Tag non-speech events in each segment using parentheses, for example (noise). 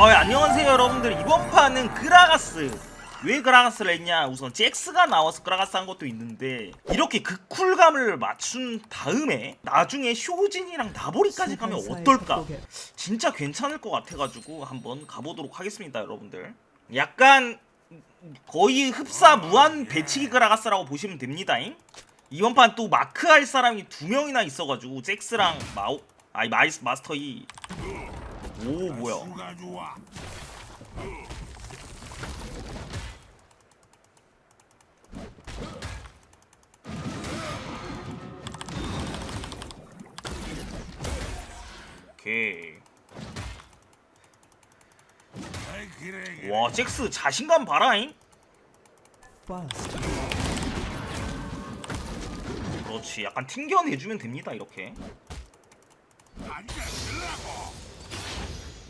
어, 안녕하세요 여러분들. 이번 판은 그라가스. 왜 그라가스를 했냐? 우선 잭스가 나와서 그라가스 한 것도 있는데 이렇게 그 쿨감을 맞춘 다음에 나중에 쇼진이랑 나보리까지 가면 어떨까? 진짜 괜찮을 것 같아가지고 한번 가보도록 하겠습니다 여러분들. 약간 거의 흡사 무한 배치기 그라가스라고 보시면 됩니다잉. 이번 판 또 마크 할 사람이 두 명이나 있어가지고 잭스랑 마오 아니 마이스 마스터 이 오 뭐야 수가 좋아. 오케이 아이 그래 그래. 와 잭스 자신감 봐라잉 Fast. 그렇지 약간 튕겨내주면 됩니다 이렇게 앉아 들라고.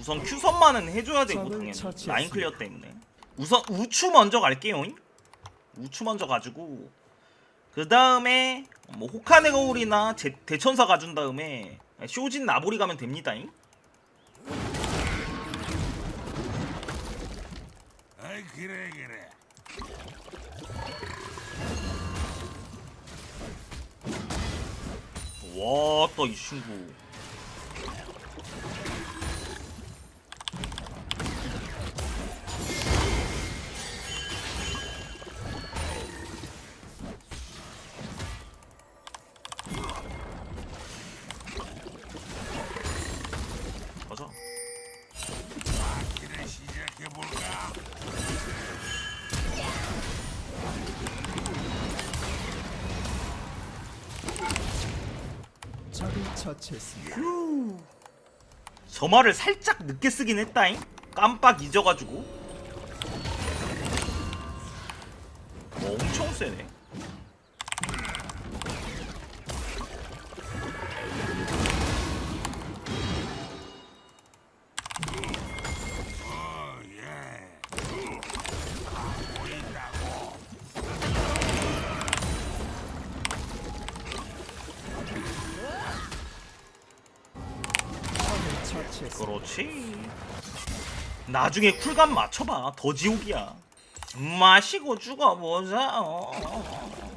우선 큐선만은 해줘야 되고 당연히. 처치했습니다. 라인 클리어 때문에. 우선 우추 먼저 갈게요. 우추 먼저 가지고. 그 다음에 뭐 호카네 거울이나 제- 대천사 가준 다음에 쇼진 나보리 가면 됩니다잉 아이 그래 그래. 와또 이 친구 처치했습니다. 저 말을 살짝 늦게 쓰긴 했다잉. 깜빡 잊어가지고. 어, 엄청 세네 처치했습니다. 그렇지 나중에 쿨감 맞춰봐 더 지옥이야 마시고 죽어보자 어.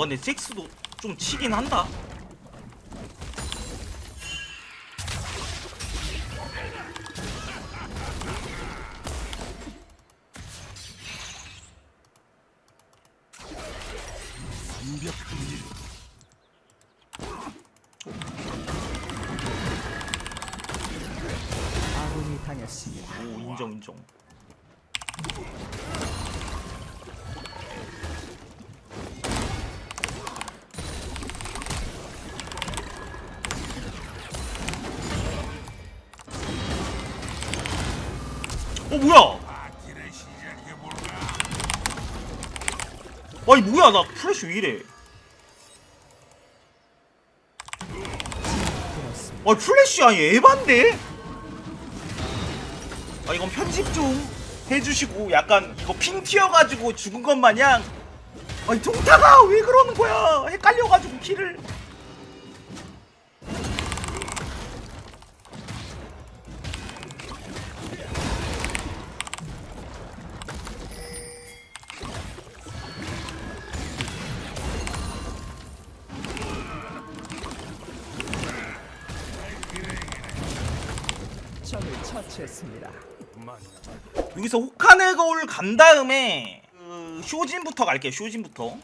와 근데 잭스도 좀 치긴 한다. 아군이 당했습니다. 오 인정 인정 뭐야. 아니 뭐야 나 플래시 왜 이래. 아 플래시 아니 에반데? 아 이건 편집 좀 해주시고 약간 이거 핑 튀어가지고 죽은 것 마냥 아니 동타가 왜 그러는 거야 헷갈려가지고 키를 처치했습니다. 여기서 호카네 거울 간 다음에 그 쇼진부터 갈게요 쇼진부터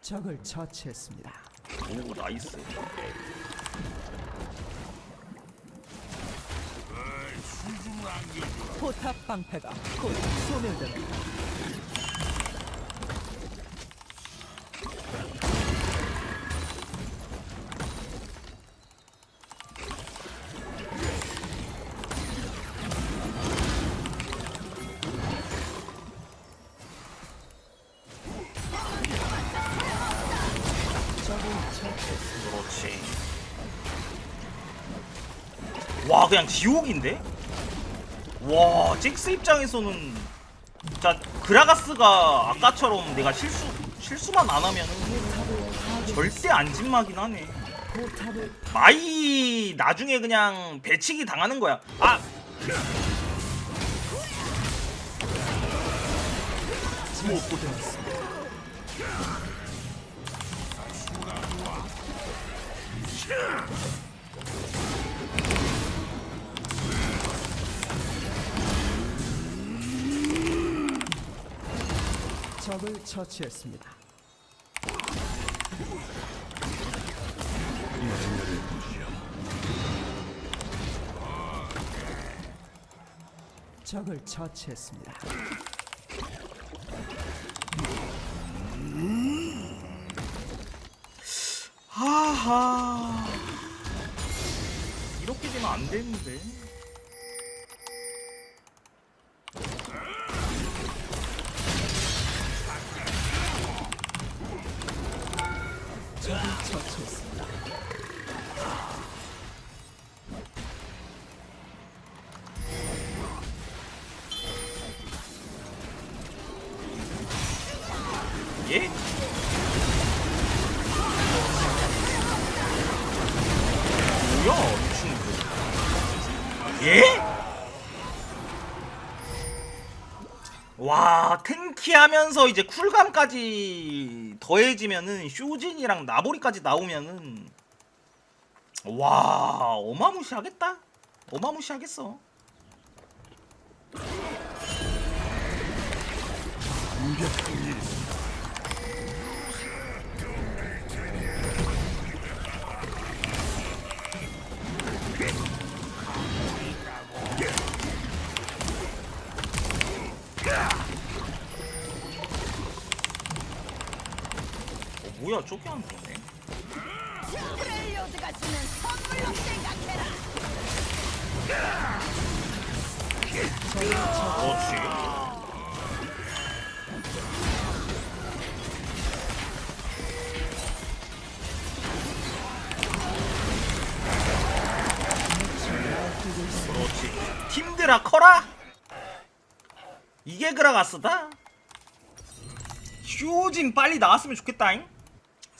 적을 처치했습니다. 오 나이스. 포탑 방패가 곧 소멸됩니다. 와 그냥 지옥인데? 와 잭스 입장에서는 자 그라가스가 아까처럼 내가 실수 실수만 안 하면은 절대 안 진마긴 하네. 마이 나중에 그냥 배치기 당하는 거야. 아 적을 처치했습니다. 적을 처치했습니다. 하하 이렇게 되면 안 되는데. 예? 와 탱키하면서 이제 쿨감까지 더해지면은 쇼진이랑 나보리까지 나오면은 와 어마무시하겠다 어마무시하겠어 뭐야 저게 안 되네. 프렐리오드가 주는 선물로 생각해라. 그렇지 그렇지. 팀들아 커라! 이게 그라가스다? 휴진 빨리 나왔으면 좋겠다잉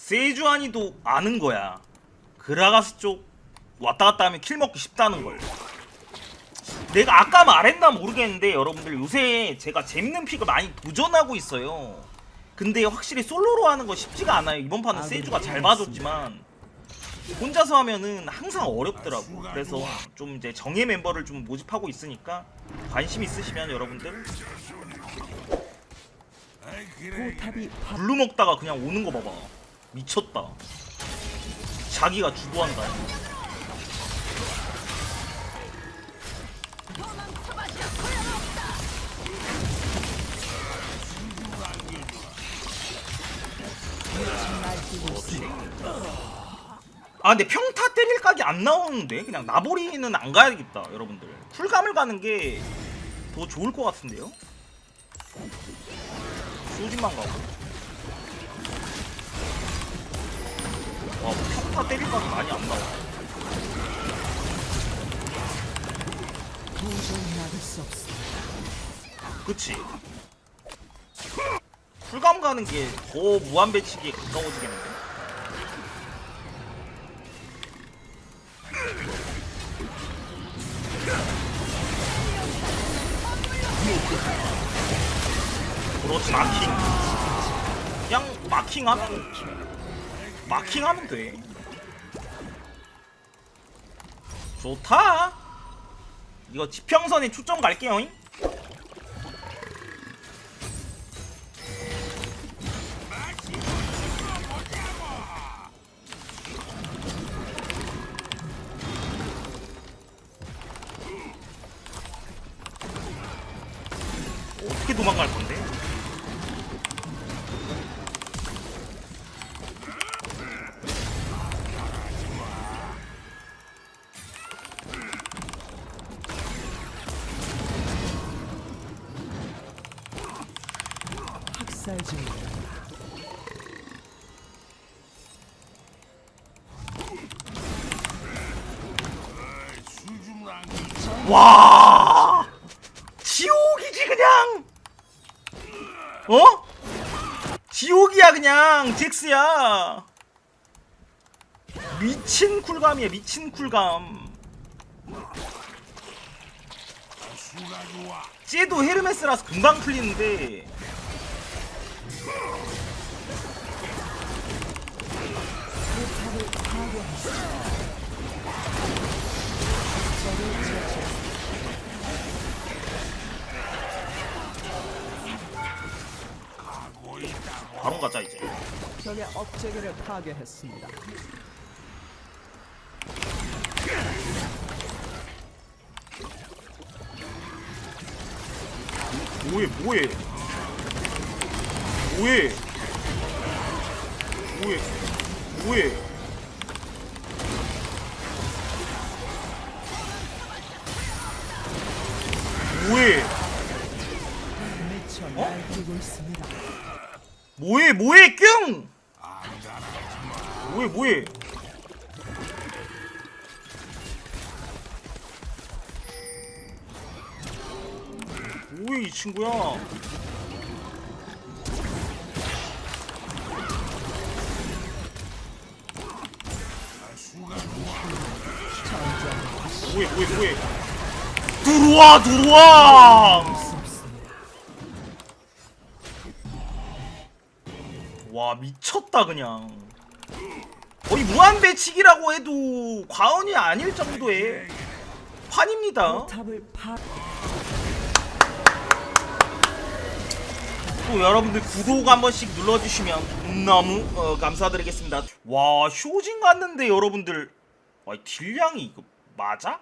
세주안이도 아는 거야 그라가스 쪽 왔다 갔다 하면 킬 먹기 쉽다는 걸 내가 아까 말했나 모르겠는데 여러분들 요새 제가 재밌는 픽을 많이 도전하고 있어요. 근데 확실히 솔로로 하는 거 쉽지가 않아요. 이번 판은 아, 세주가 네, 잘 봐줬지만 혼자서 하면은 항상 어렵더라고. 그래서 좀 이제 정예 멤버를 좀 모집하고 있으니까 관심 있으시면 여러분들 파... 블루 먹다가 그냥 오는 거 봐봐. 미쳤다. 자기가 주도한다. 아 근데 평타 때릴 각이 안 나오는데 그냥 나보리는 안 가야겠다 여러분들 쿨감을 가는 게 더 좋을 것 같은데요 소진만 가고 와 평타 때릴 각이 많이 안 나와. 그치. 쿨감 가는 게 더 무한 배치기에 가까워지겠는데? 그렇지 마킹. 그냥 마킹하면 마킹하면 돼 좋다 이거 지평선에 초점 갈게요 잉? 어떻게 도망갈 건데? 학살 중입니다. 와 지옥이지 그냥 어? 지옥이야 그냥 잭스야 미친 쿨감이야 미친 쿨감. 쟤도 헤르메스라서 금방 풀리는데 바로 가자 이제. 적의 업체계를 파괴했습니다. 뭐해 뭐해? 뭐해? 뭐해? 뭐해 뭐해 있습니다. 뭐해 뭐해 뀨 뭐해 뭐해 뭐해 이 친구야. 뭐해 뭐해 뭐해 들어와 들어와. 와 미쳤다 그냥. 거의 무한 배치기라고 해도 과언이 아닐 정도의 판입니다. 또 여러분들 구독 한 번씩 눌러주시면 너무 어, 감사드리겠습니다. 와 쇼진 갔는데 여러분들. 와, 이 딜량이 이거 맞아?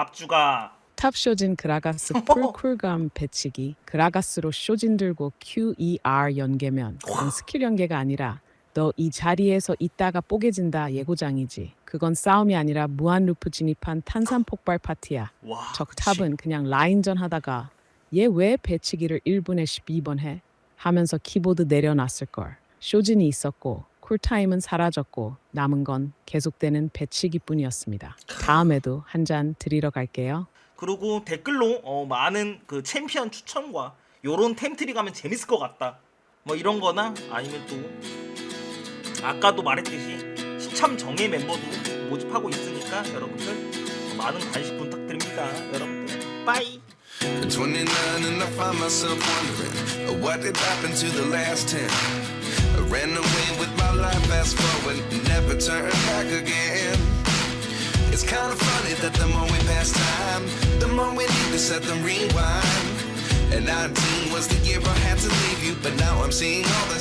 깝주가 탑 쇼진 그라가스 (laughs) 풀 쿨감 배치기 그라가스로 쇼진 들고 QER 연계면 그건 스킬 연계가 아니라 너 이 자리에서 있다가 뽀개진다 예고장이지 그건 싸움이 아니라 무한 루프 진입한 탄산 폭발 파티야 와적 그치. 탑은 그냥 라인전 하다가 얘 왜 배치기를 1분에 12번 해? 하면서 키보드 내려놨을걸 쇼진이 있었고 쿨타임은 사라졌고 남은 건 계속되는 배치기뿐이었습니다. 다음에도 한 잔 드리러 갈게요. 그리고 댓글로 어, 많은 그 챔피언 추천과 요런 템트리 가면 재밌을 것 같다. 뭐 이런 거나 아니면 또 아까도 말했듯이 시참 정예 멤버도 모집하고 있으니까 여러분들 많은 관심 부탁드립니다 여러분들. 빠이! At 29 and I find myself wondering what did happen to the last 10. Ran away with my life, fast forward, never turn back again. It's kind of funny that the more we pass time, the more we need to set them rewind. And 19 was the year I had to leave you, but now I'm seeing all the